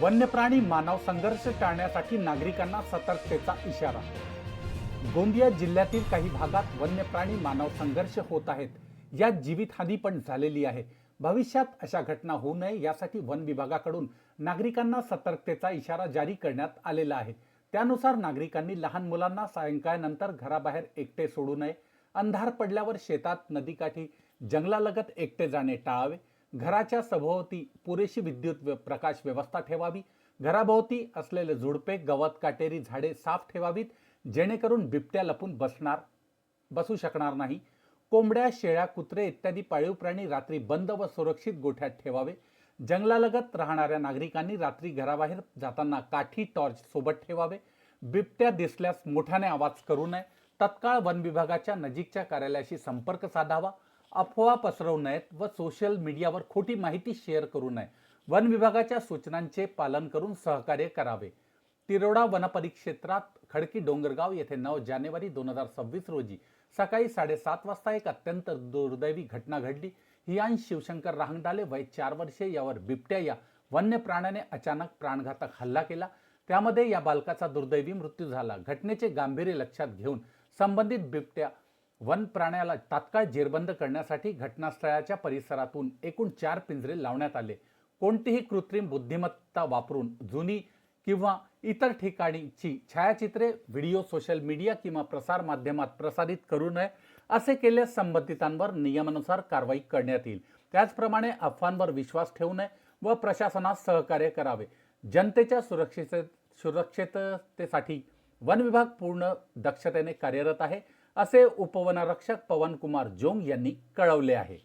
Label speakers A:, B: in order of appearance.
A: वन्यप्राणी मानव संघर्ष टाळण्यासाठी नागरिकांना सतर्कतेचा इशारा. गोंदिया जिल्ह्यातील काही भागात वन्यप्राणी मानव संघर्ष होत आहेत. यात जीवितहानी पण झालेली आहे. भविष्यात अशा घटना होऊ नये यासाठी वन विभागाकडून नागरिकांना सतर्कतेचा इशारा जारी करण्यात आलेला आहे. त्यानुसार नागरिकांनी लहान मुलांना सायंकाळनंतर घराबाहेर एकटे सोडू नये. अंधार पडल्यावर शेतात नदीकाठी जंगलालगत एकटे जाणे टाळावे. घराच्या सभोवती पुरेशी विद्युत प्रकाश व्यवस्था ठेवावी. घराभोवती असलेले झुडपे गवत काटेरी झाडे साफ ठेवावीत. जेणेकरून बिबट्या लपून बसणार बसू शकणार नाही. कोंबड्या शेळ्या कुत्रे इत्यादी पाळीव प्राणी रात्री बंद व सुरक्षित गोठ्यात ठेवावे. जंगलालगत राहणाऱ्या नागरिकांनी रात्री घराबाहेर जाताना काठी टॉर्च सोबत ठेवावे. बिबट्या दिसल्यास मोठ्याने आवाज करू नये. तत्काळ वन विभागाच्या नजीकच्या कार्यालयाशी संपर्क साधावा. अफवा पसरवू नयेत व सोशल मीडियावर खोटी माहिती शेअर करू नये. वन विभागाच्या सूचनांचे पालन करून सहकार्य करावे. तिरोडा वनपरिक्षेत्रात खडकी डोंगरगाव येथे नऊ जानेवारी दोन हजार सव्वीस रोजी सकाळी साडेसात वाजता एक अत्यंत दुर्दैवी घटना घडली. हियान शिवशंकर रांगडाले वय चार वर्षे यावर बिबट्या या वन्य प्राण्याने अचानक प्राणघातक हल्ला केला. त्यामध्ये या बालकाचा दुर्दैवी मृत्यू झाला. घटनेचे गांभीर्य लक्षात घेऊन संबंधित बिबट्या वन प्राण्याला तात्काळ जेरबंद करण्यासाठी घटनास्थळाच्या परिसरातून एकूण चार पिंजरे लावण्यात आले. कोणतीही कृत्रिम बुद्धिमत्ता वापरून जुनी किंवा इतर ठिकाणीची छायाचित्रे व्हिडिओ सोशल मीडिया किंवा प्रसार माध्यमात प्रसारित करू नये असे केल्यास संबंधितांवर नियमानुसार कारवाई करण्यात येईल. त्याचप्रमाणे अफवांवर विश्वास ठेवू नये व प्रशासनास सहकार्य करावे. जनतेच्या सुरक्षित सुरक्षिततेसाठी वन विभाग पूर्ण दक्षतेने कार्यरत आहे. असे उपवनरक्षक पवनकुमार जोंग यांनी कळवले आहे.